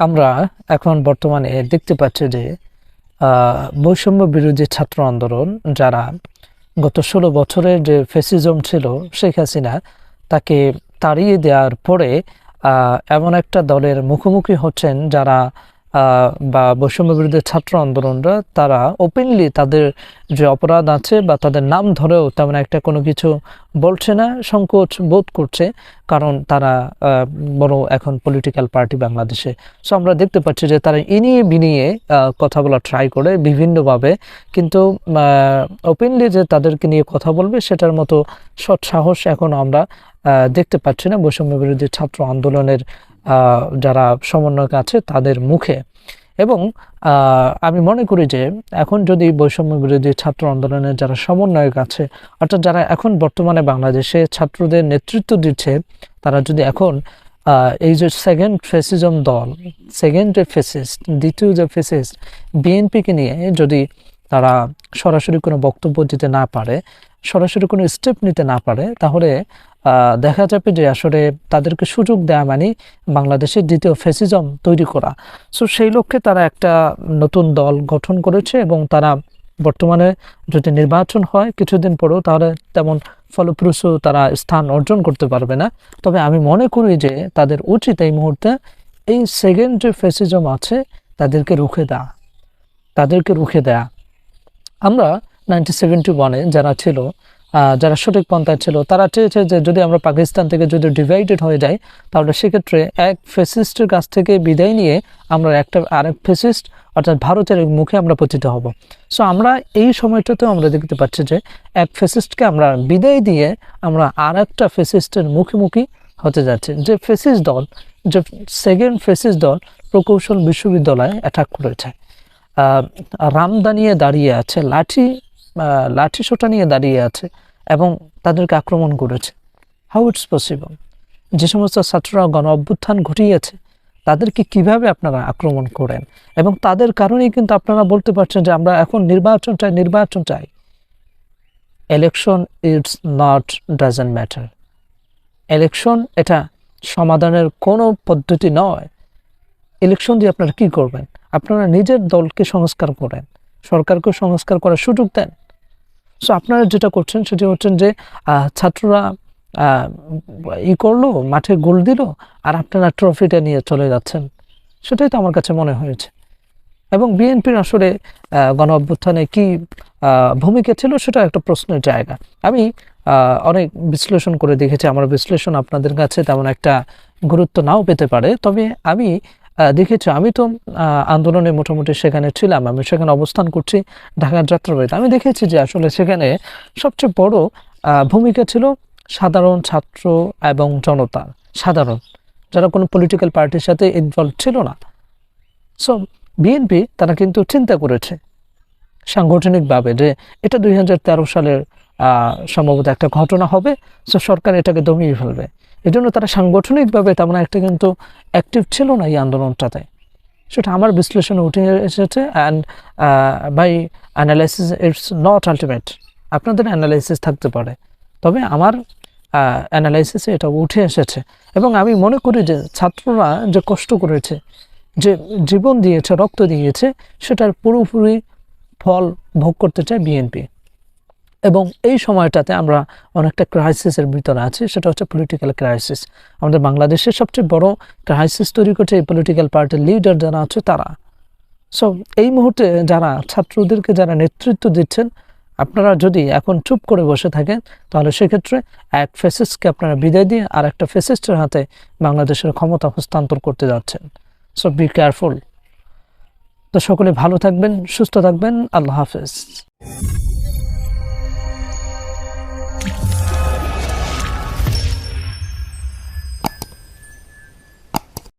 আমরা এখন বর্তমানে দেখতে পাচ্ছি যে বৈষম্য বিরোধী ছাত্র আন্দোলন যারা গত ষোলো বছরের যে ফেসিজম ছিল, শেখ হাসিনা তাকে তাড়িয়ে দেওয়ার পরে এমন একটা দলের মুখোমুখি হচ্ছেন যারা বা বৈষম্য বিরোধী ছাত্র আন্দোলনরা, তারা ওপেনলি তাদের যে অপরাধ আছে বা তাদের নাম ধরেও তেমন একটা কোনো কিছু বলছে না, সংকোচ বোধ করছে, কারণ তারা বড় এখন পলিটিক্যাল পার্টি বাংলাদেশে। সো আমরা দেখতে পাচ্ছি যে তারা ইনিয়ে বিনিয়ে কথা বলা ট্রাই করে বিভিন্নভাবে, কিন্তু ওপেনলি যে তাদেরকে নিয়ে কথা বলবে, সেটার মতো সৎ সাহস এখন আমরা দেখতে পাচ্ছি না বৈষম্য বিরোধী ছাত্র আন্দোলনের যারা সমন্বয়ক আছে তাদের মুখে। এবং আমি মনে করি যে এখন যদি বৈষম্য বিরোধী ছাত্র আন্দোলনের যারা সমন্বয়ক আছে, অর্থাৎ যারা এখন বর্তমানে বাংলাদেশে ছাত্রদের নেতৃত্ব দিচ্ছে, তারা যদি এখন এই যে সেকেন্ড ফেসিজম দল সেকেন্ড যে ফেসিস্ট দ্বিতীয় যে ফেসিস্ট বিএনপিকে নিয়ে যদি তারা সরাসরি কোনো বক্তব্য দিতে না পারে সরাসরি কোনো স্টেপ নিতে না পারে, তাহলে দেখা যাবে যে আসলে তাদেরকে সুযোগ দেওয়া মানে বাংলাদেশের দ্বিতীয় ফেসিজম তৈরি করা। সো সেই লক্ষ্যে তারা একটা নতুন দল গঠন করেছে এবং তারা বর্তমানে যদি নির্বাচন হয় কিছুদিন পরেও তাহলে তেমন ফলপ্রসূ তারা স্থান অর্জন করতে পারবে না। তবে আমি মনে করি যে তাদের উচিত এই মুহূর্তে এই সেকেন্ড যে ফেসিজম আছে তাদেরকে রুখে দেওয়া তাদেরকে রুখে দেয়া। আমরা সেভেন্টি ওয়ানে যারা ছিল যারা সঠিক পন্থায় ছিল তারা চেয়েছে যে যদি আমরা পাকিস্তান থেকে যদি ডিভাইডেড হয়ে যাই তাহলে সেক্ষেত্রে এক ফেসিস্টের কাছ থেকে বিদায় নিয়ে আমরা একটা আরেক ফেসিস্ট অর্থাৎ ভারতের মুখে আমরা পতিত হব। সো আমরা এই সময়টাতেও আমরা দেখতে পাচ্ছি যে এক ফেসিস্টকে আমরা বিদায় দিয়ে আমরা আর একটা ফেসিস্টের মুখোমুখি হতে যাচ্ছে। যে ফেসিস দল যে সেকেন্ড ফেসিস দল প্রকৌশল বিশ্ববিদ্যালয়ে অ্যাটাক করেছে। আহ, রামদা দাঁড়িয়ে আছে লাঠি লাঠি সোটা নিয়ে দাঁড়িয়ে আছে এবং তাদেরকে আক্রমণ করেছে। হাউ ইটস পসিবল যে সমস্ত ছাত্ররা গণ অভ্যুত্থান ঘটিয়েছে, তাদেরকে কীভাবে আপনারা আক্রমণ করেন? এবং তাদের কারণেই কিন্তু আপনারা বলতে পারছেন যে আমরা এখন নির্বাচন চাই নির্বাচন চাই। Election it's not doesn't matter election এটা সমাধানের কোনো পদ্ধতি নয়। ইলেকশন দিয়ে আপনারা কি করবেন? আপনারা নিজের দলকে সংস্কার করেন। সরকারকে সংস্কার করার সুযোগ দেন। সো আপনারা যেটা করছেন সেটা হচ্ছেন যে ছাত্ররা ই করল, মাঠে গোল দিল, আর আপনারা ট্রফিটা নিয়ে চলে যাচ্ছেন। সেটাই তো আমার কাছে মনে হয়েছে। এবং বিএনপির আসলে গণ অভ্যুত্থানে কি ভূমিকা ছিল সেটা একটা প্রশ্নের জায়গা। আমি অনেক বিশ্লেষণ করে দেখেছি। আমার বিশ্লেষণ আপনাদের কাছে তেমন একটা গুরুত্ব নাও পেতে পারে। তবে আমি দেখেছি, আমি তো আন্দোলনে মোটামুটি সেখানে ছিলাম, আমি সেখানে অবস্থান করছি, ঢাকার যাত্রাবাড়িতে। আমি দেখেছি যে আসলে সেখানে সবচেয়ে বড় ভূমিকা ছিল সাধারণ ছাত্র এবং জনতা, সাধারণ, যারা কোনো পলিটিক্যাল পার্টির সাথে ইনভলভ ছিল না। সো বিএনপি তারা কিন্তু চিন্তা করেছে সাংগঠনিকভাবে যে এটা দুই হাজার তেরো সালের সম্ভবত একটা ঘটনা হবে। সো সরকার এটাকে দমিয়ে ফেলবে। এই জন্য তারা সাংগঠনিকভাবে তেমন একটা কিন্তু অ্যাক্টিভ ছিল না এই আন্দোলনটাতে। সেটা আমার বিশ্লেষণে উঠে এসেছে and by analysis it's not ultimate আপনাদের অ্যানালাইসিস থাকতে পারে। তবে আমার অ্যানালাইসিসে এটা উঠে এসেছে। এবং আমি মনে করি যে ছাত্ররা যে কষ্ট করেছে, যে জীবন দিয়েছে, রক্ত দিয়েছে, সেটার পুরোপুরি ফল ভোগ করতে চায় বিএনপি। এবং এই সময়টাতে আমরা অনেকটা ক্রাইসিসের ভিতরে আছি, সেটা হচ্ছে পলিটিক্যাল ক্রাইসিস আমাদের বাংলাদেশের সবচেয়ে বড় ক্রাইসিস তৈরি করছে এই পলিটিক্যাল পার্টির লিডার যারা আছে তারা। সো এই মুহূর্তে যারা ছাত্রদেরকে যারা নেতৃত্ব দিচ্ছেন, আপনারা যদি এখন চুপ করে বসে থাকেন, তাহলে সেক্ষেত্রে এক ফেসিস্টকে আপনারা বিদায় দিয়ে আর একটা ফেসিস্টের হাতে বাংলাদেশের ক্ষমতা হস্তান্তর করতে যাচ্ছেন। সো বি কেয়ারফুল তো সকলে ভালো থাকবেন, সুস্থ থাকবেন, আল্লাহ হাফেজ।